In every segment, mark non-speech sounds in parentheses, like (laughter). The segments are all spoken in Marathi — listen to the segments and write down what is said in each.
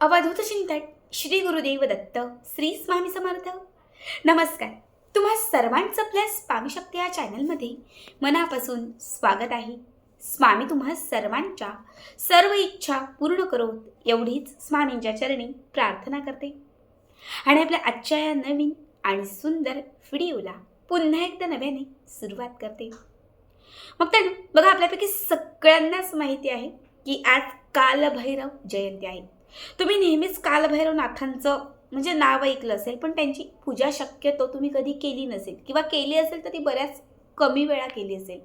अवधूत चिंतन श्री गुरुदेव दत्त श्री स्वामी समर्थ. नमस्कार. तुम्हा सर्वांचं आपल्या स्वामी शक्ती या चॅनलमध्ये मनापासून स्वागत आहे. स्वामी तुम्हा सर्वांच्या सर्व इच्छा पूर्ण करोत एवढीच स्वामींच्या चरणी प्रार्थना करते. आणि आपल्या आजच्या या नवीन आणि सुंदर व्हिडिओला पुन्हा एकदा नव्याने सुरुवात करते. मग तर बघा आपल्यापैकी सगळ्यांनाच माहिती आहे की आज कालभैरव जयंती आहे. तुम्ही नेहमीच कालभैरवनाथांचं म्हणजे नाव ऐकलं असेल पण त्यांची पूजा शक्यतो तुम्ही कधी केली नसेल. किंवा केली असेल तर ती बऱ्याच कमी वेळा केली असेल.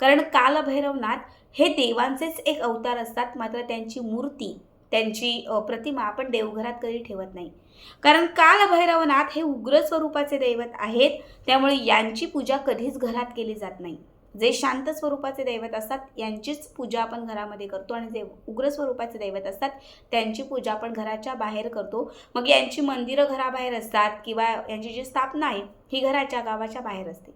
कारण कालभैरवनाथ हे देवांचेच एक अवतार असतात मात्र त्यांची मूर्ती त्यांची प्रतिमा आपण देवघरात कधी ठेवत नाही. कारण कालभैरवनाथ हे उग्र स्वरूपाचे दैवत आहेत त्यामुळे यांची पूजा कधीच घरात केली जात नाही. जे शांत स्वरूपाचे दैवत असतात यांचीच पूजा आपण घरामध्ये करतो आणि जे उग्र स्वरूपाचे दैवत असतात त्यांची पूजा आपण घराच्या बाहेर करतो. मग यांची मंदिरं घराबाहेर असतात किंवा यांची जी स्थापना आहे ही घराच्या गावाच्या बाहेर असते.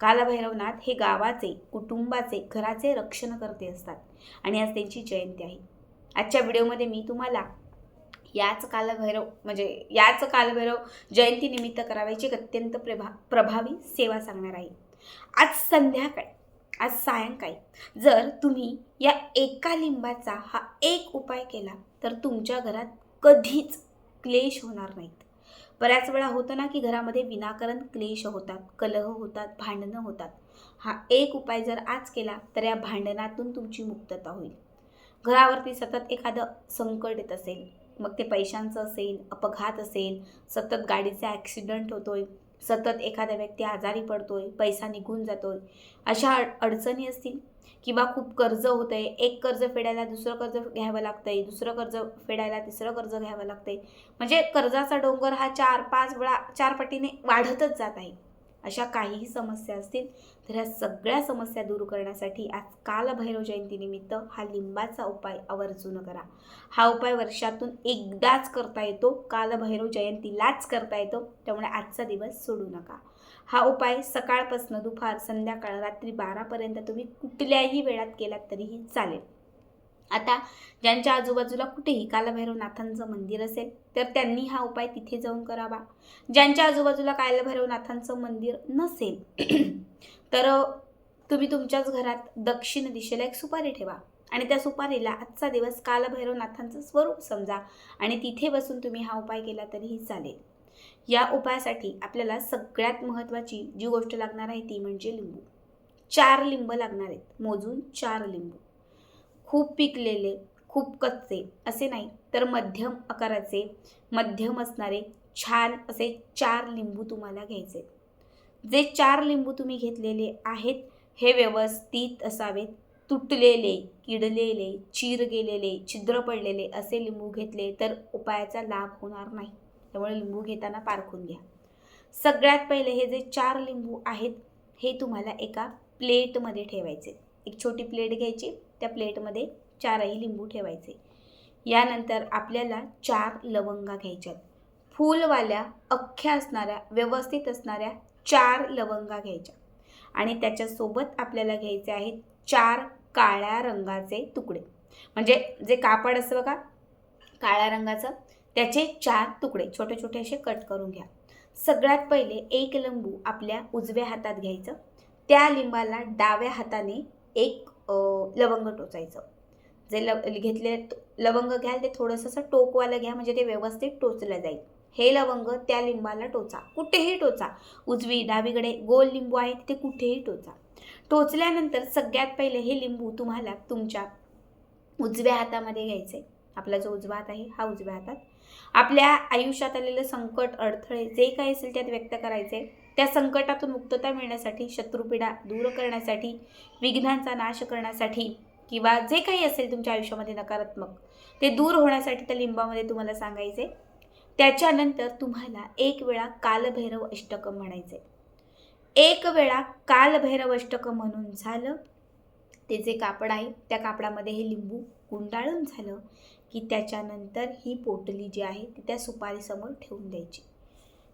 कालभैरवनाथ हे गावाचे कुटुंबाचे घराचे रक्षण करते असतात आणि आज त्यांची जयंती आहे. आजच्या व्हिडिओमध्ये मी तुम्हाला याच कालभैरव म्हणजे याच कालभैरव जयंतीनिमित्त करावायची एक अत्यंत प्रभा प्रभावी सेवा सांगणार आहे. आज संध्याकाळी आज सायंकाळी. जर तुम्ही या एका लिंबाचा हा एक उपाय केला तर तुमच्या घरात कधीच क्लेश होणार नाहीत. बऱ्याच वेळा होतं ना की घरामध्ये विनाकारण क्लेश होतात कलह होतात भांडणं होतात. हा एक उपाय जर आज केला तर या भांडणातून तुमची मुक्तता होईल. घरावरती सतत एखादं संकट येत असेल मग ते पैशांचं असेल अपघात असेल सतत गाडीचा ॲक्सिडंट होतोय सतत एखादा व्यक्ती आजारी पडतोय पैसा निघून जातोय अशा अड अडचणी असतील? किंवा खूप कर्ज होतं आहे एक कर्ज फेडायला दुसरं कर्ज घ्यावं लागतं आहे दुसरं कर्ज फेडायला तिसरं कर्ज घ्यावं लागतं आहे म्हणजे कर्जाचा डोंगर हा चार पाच वेळा चार पटीने वाढतच जात आहे. अशा काहीही समस्या असतील तर ह्या सगळ्या समस्या दूर करण्यासाठी आज कालभैरव जयंतीनिमित्त हा लिंबाचा उपाय आवर्जून करा. हा उपाय वर्षातून एकदाच करता येतो कालभैरव जयंतीलाच करता येतो त्यामुळे आजचा दिवस सोडू नका. हा उपाय सकाळपासून दुपार संध्याकाळ रात्री बारापर्यंत तुम्ही कुठल्याही वेळात केलात तरीही चालेल. आता ज्यांच्या आजूबाजूला कुठेही कालभैरवनाथांचं मंदिर असेल तर त्यांनी हा उपाय तिथे जाऊन करावा. ज्यांच्या आजूबाजूला कालभैरवनाथांचं मंदिर नसेल (clears throat) तर तुम्ही तुमच्याच घरात दक्षिण दिशेला एक सुपारी ठेवा. आणि त्या सुपारीला आजचा दिवस कालभैरवनाथांचं स्वरूप समजा आणि तिथे बसून तुम्ही हा उपाय केला तरीही चालेल. या उपायासाठी आपल्याला सगळ्यात महत्त्वाची जी गोष्ट लागणार आहे ती म्हणजे लिंबू. चार लिंब लागणार आहेत. मोजून चार लिंबू. खूप पिकलेले खूप कच्चे असे नाही तर मध्यम आकाराचे मध्यम असणारे छान असे चार लिंबू तुम्हाला घ्यायचे जे चार लिंबू तुम्ही घेतलेले आहेत हे व्यवस्थित असावेत. तुटलेले किडलेले चीर गेलेले छिद्र पडलेले असे लिंबू घेतले तर उपायाचा लाभ होणार नाही. त्यामुळे लिंबू घेताना पारखून घ्या. सगळ्यात पहिले हे जे चार लिंबू आहेत हे तुम्हाला एका प्लेटमध्ये ठेवायचे एक छोटी प्लेट घ्यायची त्या प्लेटमध्ये चारही लिंबू ठेवायचे. यानंतर आपल्याला चार लवंगा घ्यायच्यात. फूलवाल्या अख्ख्या असणाऱ्या व्यवस्थित असणाऱ्या चार लवंगा घ्यायच्या. आणि त्याच्यासोबत आपल्याला घ्यायचे आहेत चार काळ्या रंगाचे तुकडे. म्हणजे जे कापड असतं बघा काळ्या रंगाचं त्याचे चार तुकडे छोटे छोटे असे कट करून घ्या. सगळ्यात पहिले एक लिंबू आपल्या उजव्या हातात घ्यायचं. त्या लिंबाला डाव्या हाताने एक लवंग टोचायचं. जे ल घेतले लवंग घ्याल ते थोडंसं असं टोकवालं घ्या म्हणजे ते व्यवस्थित टोचलं जाईल. हे लवंग त्या लिंबाला टोचा. कुठेही टोचा. उजवी डावीकडे गोल लिंबू आहे तिथे कुठेही टोचा. टोचल्यानंतर सगळ्यात पहिले हे लिंबू तुम्हाला तुमच्या उजव्या हातामध्ये घ्यायचे आपला जो उजवा हात आहे हा उजव्या हातात. आपल्या आयुष्यात आलेलं संकट अडथळे जे काही असेल त्यात व्यक्त करायचे त्या संकटातून मुक्तता मिळण्यासाठी शत्रुपीडा दूर करण्यासाठी विघ्नांचा नाश करण्यासाठी किंवा जे काही असेल तुमच्या आयुष्यामध्ये नकारात्मक ते दूर होण्यासाठी त्या लिंबामध्ये तुम्हाला सांगायचे. त्याच्यानंतर तुम्हाला एक वेळा कालभैरव अष्टकम म्हणायचे. एक वेळा कालभैरव अष्टकम म्हणून झालं ते जे कापड आहे त्या कापडामध्ये हे लिंबू गुंडाळून झालं की त्याच्यानंतर ही पोटली जी आहे ती त्या सुपारीसमोर ठेवून द्यायची.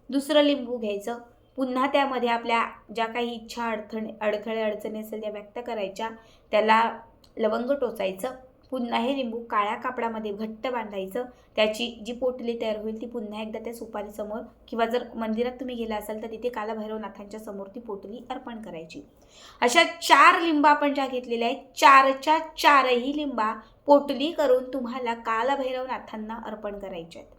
दुसरं लिंबू घ्यायचं. पुन्हा त्यामध्ये आपल्या ज्या काही इच्छा अडथणे अडथळे अडचणी असेल त्या व्यक्त करायच्या. त्याला लवंग टोचायचं. पुन्हा हे लिंबू काळ्या कापडामध्ये घट्ट बांधायचं. त्याची जी पोटली तयार होईल ती पुन्हा एकदा त्या सुपारीसमोर किंवा जर मंदिरात तुम्ही गेला असाल तर तिथे कालभैरवनाथांच्या समोर ती पोटली अर्पण करायची. अशा चार लिंबा आपण ज्या घेतलेल्या आहेत चारच्या चारही लिंबा पोटली करून तुम्हाला कालभैरवनाथांना अर्पण करायच्या आहेत.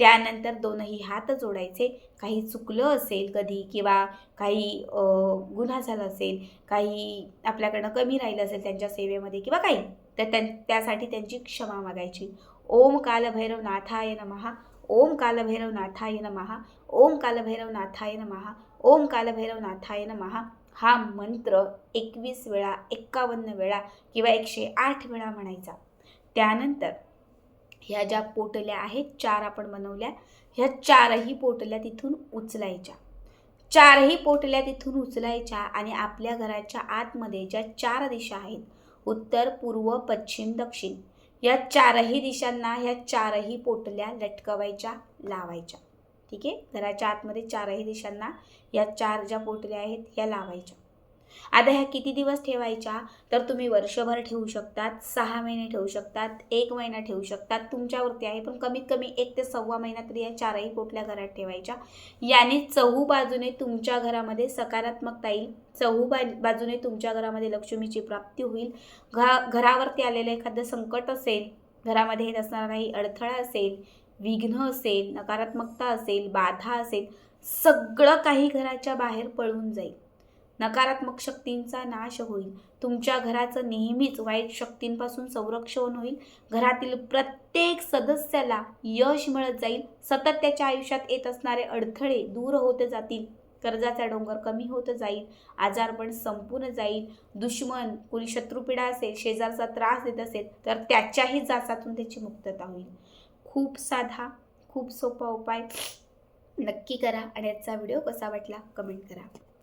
त्यानंतर दोनही हात जोडायचे. काही चुकलं असेल कधी किंवा काही गुन्हा झाला असेल काही आपल्याकडनं कमी राहिलं असेल त्यांच्या सेवेमध्ये किंवा काही तर त्यां त्यासाठी त्यांची क्षमा मागायची. ओम कालभैरव नाथाय नमहा ओम कालभैरवनाथाय नमहा ओम कालभैरवनाथाय नमहा ओम कालभैरवनाथाय नमहा हा मंत्र एकवीस वेळा एक्कावन्न वेळा किंवा एकशे आठ वेळा म्हणायचा. त्यानंतर ह्या ज्या पोटल्या आहेत चार आपण बनवल्या ह्या चारही पोटल्या तिथून उचलायच्या. चारही पोटल्या तिथून उचलायच्या आणि आपल्या घराच्या आतमध्ये ज्या चार दिशा आहेत उत्तर पूर्व पश्चिम दक्षिण या चारही दिशांना ह्या चारही पोटल्या लटकवायच्या लावायच्या. ठीक आहे? घराच्या आतमध्ये चारही दिशांना या चार ज्या पोटल्या आहेत ह्या लावायच्या. आता ह्या किती दिवस ठेवायच्या? तर तुम्ही वर्षभर ठेवू शकतात सहा महिने ठेवू शकतात एक महिना ठेवू शकतात. तुमच्यावरती आहे पण कमीत कमी एक ते सव्वा महिना तरी या चारही पोटल्या घरात ठेवायच्या. याने चहू बाजूने तुमच्या घरामध्ये सकारात्मकता येईल. चहू बा बाजूने तुमच्या घरामध्ये लक्ष्मीची प्राप्ती होईल. घा घरावरती आलेलं एखादं संकट असेल घरामध्ये येत असणारा काही अडथळा असेल विघ्न असेल नकारात्मकता असेल बाधा असेल सगळं काही घराच्या बाहेर पळून जाईल. नकारात्मक शक्तींचा नाश होईल. तुमच्या घराचं नेहमीच वाईट शक्तींपासून संरक्षण होईल. घरातील प्रत्येक सदस्याला यश मिळत जाईल. सतत त्याच्या आयुष्यात येत असणारे अडथळे दूर होत जातील. कर्जाचा डोंगर कमी होत जाईल. आजारपण संपून जाईल. दुश्मन कुणी शत्रुपीडा असेल शेजारचा त्रास देत असेल तर त्याच्याही जाचातून त्याची मुक्तता होईल. खूप साधा खूप सोपा उपाय नक्की करा. आणि याचा व्हिडिओ कसा वाटला? कमेंट करा.